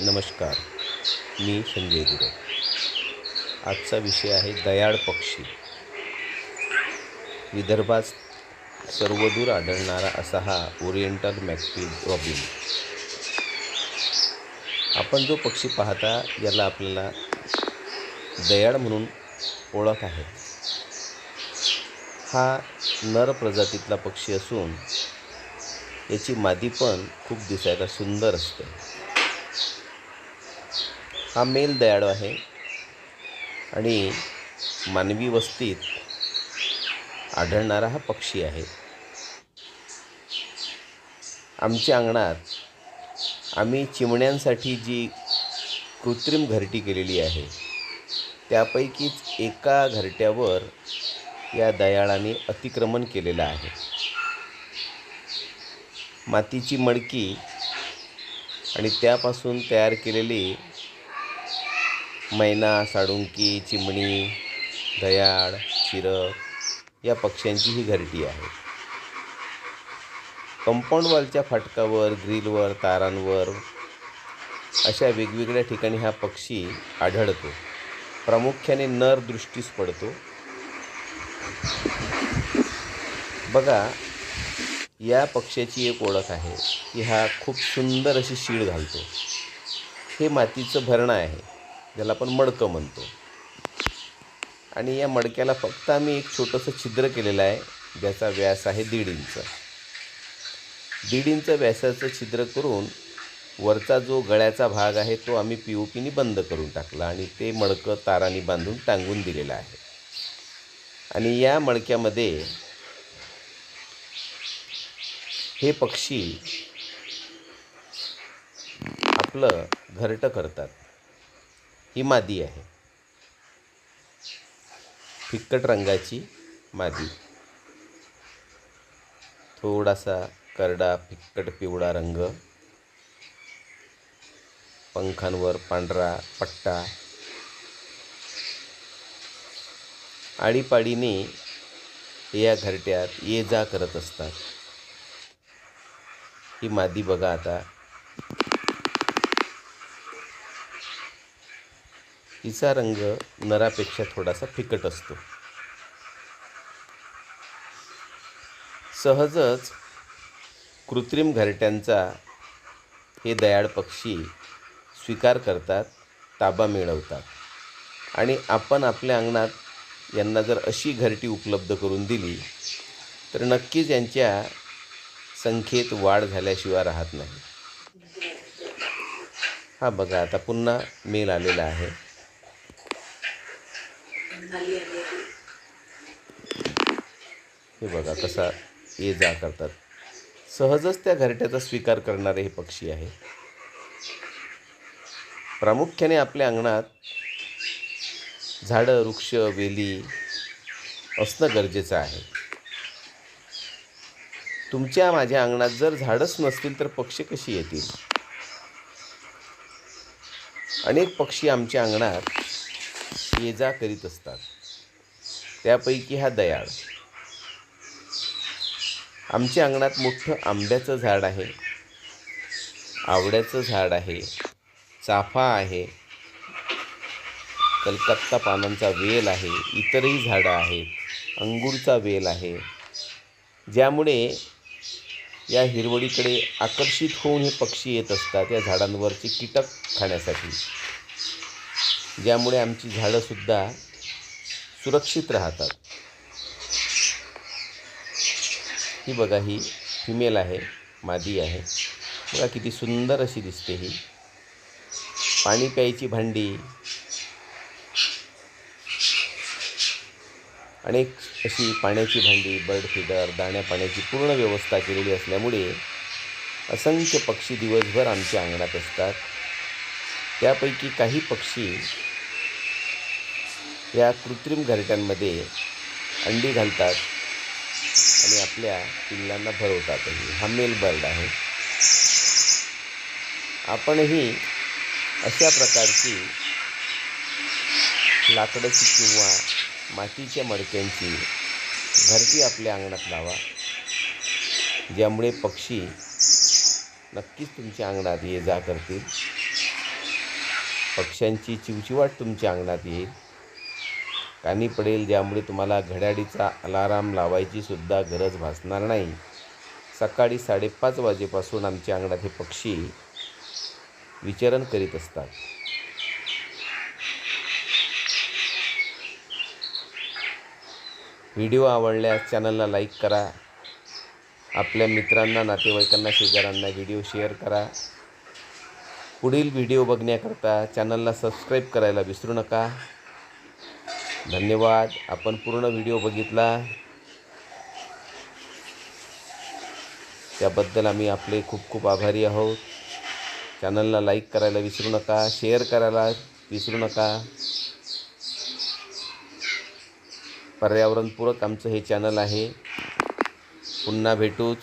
नमस्कार मी संजय गुरु आजचा विषय आहे दयाळ पक्षी. विदर्भात सर्वदूर आढळणारा असा हा ओरिएंटल मॅक्पी रॉबिन. आपण जो पक्षी पाहता याला आपल्याला दयाळ म्हणून ओळख आहे. हा नर प्रजातीतला पक्षी असून याची मादी पण खूप दिसायला सुंदर असते. हा मेल दयाळू आहे. आणि मानवी वस्तीत आढळणारा हा पक्षी आहे. आमच्या अंगणात आम्ही चिमण्यांसाठी जी कृत्रिम घरटी केलेली आहे त्यापैकीच एका घरट्यावर या दयाळाने अतिक्रमण केलेलं आहे. मातीची मडकी आणि त्यापासून तयार केलेली मैना साळुंकी चिमणी दयाळ चिरक या पक्ष्यांची ही घरटी आहे. कंपाऊंड वॉलच्या फाटकावर ग्रिलवर तारांवर अशा वेगवेगळ्या ठिकाणी हा पक्षी आढळतो. प्रामुख्याने नर दृष्टीस पडतो. बघा या पक्ष्याची एक ओळख आहे की हा खूप सुंदर अशी शीळ घालतो. हे मातीचं भरणं आहे. ज्याला आपण मडकं म्हणतो. आणि या मडक्याला फक्त आम्ही एक छोटंसं छिद्र केलेलं आहे ज्याचा व्यास आहे दीड इंच. दीड इंच व्यासाचं छिद्र करून वरचा जो गळ्याचा भाग आहे तो आम्ही पी ओ पीने बंद करून टाकला आणि ते मडकं ताराने बांधून टांगून दिलेलं आहे. आणि या मडक्यामध्ये हे पक्षी आपलं घरटं करतात. ही मादी आहे. फिक्कट रंगाची मादी. थोडासा करडा फिक्कट पिवळा रंग. पंखांवर पांढरा पट्टा. आळीपाळीने या घरट्यात ये जा करत असतात. ही मादी बघा आता हिचा रंग नरापेक्षा थोडासा फिकट असतो. सहजच कृत्रिम घरट्यांचा हे दयाळ पक्षी स्वीकार करतात ताबा मिळवतात. आणि आपण आपल्या अंगणात यांना जर अशी घरटी उपलब्ध करून दिली तर नक्कीच यांच्या संख्येत वाढ झाल्याशिवाय राहत नाही. हा बघा आता पुन्हा मेल आलेला आहे. हे बघा कसा ये जा करतात. सहजच त्या घरट्याचा स्वीकार करणारे हे पक्षी आहे प्रामुख्याने आपल्या अंगणात झाडं वृक्ष वेली असणं गरजेचं आहे. तुमच्या माझ्या अंगणात जर झाडच नसतील तर पक्षी कशी येतील? अनेक पक्षी आमच्या अंगणात ये जा करीत असतात. त्यापैकी हा दयाळ. आमच्या अंगणात मोठं आंब्याचं झाड आहे. आवड्याचं झाड आहे. चाफा आहे. कलकत्ता पानांचा वेल आहे. इतरही झाडं आहेत. अंगूरचा वेल आहे. ज्यामुळे या हिरवळीकडे आकर्षित होऊन हे पक्षी येत असतात या झाडांवरचे कीटक खाण्यासाठी. ज्यामुळे आमची झाडंसुद्धा सुरक्षित राहतात. ही बघा ही फिमेल आहे मादी आहे. बघा किती सुंदर अशी दिसते ही. पाणी प्यायची भांडी. अनेक अशी पाण्याची भांडी बर्ड फिडर दाण्या पाण्याची पूर्ण व्यवस्था केलेली असल्यामुळे असंख्य पक्षी दिवसभर आमच्या अंगणात असतात. त्यापैकी काही पक्षी या कृत्रिम घरट्यांमध्ये अंडी घालतात आणि आपल्या पिल्लांना भरवतातही हा मेल बर्ड आहे. आपणही अशा प्रकारची लाकडाची किंवा मातीच्या मडक्यांची घरटी आपल्या अंगणात लावा ज्यामुळे पक्षी नक्कीच तुमच्या अंगणात ये जा करतील. पक्ष्यांची चिवचिवाट तुमच्या अंगणात येईल. कानी पडेल ज्यामुळे तुम्हाला घड्याळीचा अलाराम लावायची सुद्धा गरज भासणार नाही. सकाळी साडेपाच वाजेपासून आमच्या अंगणात हे पक्षी विचरण करीत असतात. व्हिडिओ आवडल्यास चॅनलला लाईक करा. आपल्या मित्रांना नातेवाईकांना शेजाऱ्यांना व्हिडिओ शेअर करा. पुढील व्हिडिओ बघण्याकरता चॅनलला सबस्क्राईब करायला विसरू नका. धन्यवाद. आपण पूर्ण व्हिडिओ बघितला. त्याबद्दल आम्ही आपले खूप खूप आभारी आहोत. चॅनलला लाईक करायला विसरू नका. शेअर करायला विसरू नका. पर्यावरणपूरक आमचं हे चॅनल आहे. पुन्हा भेटूच.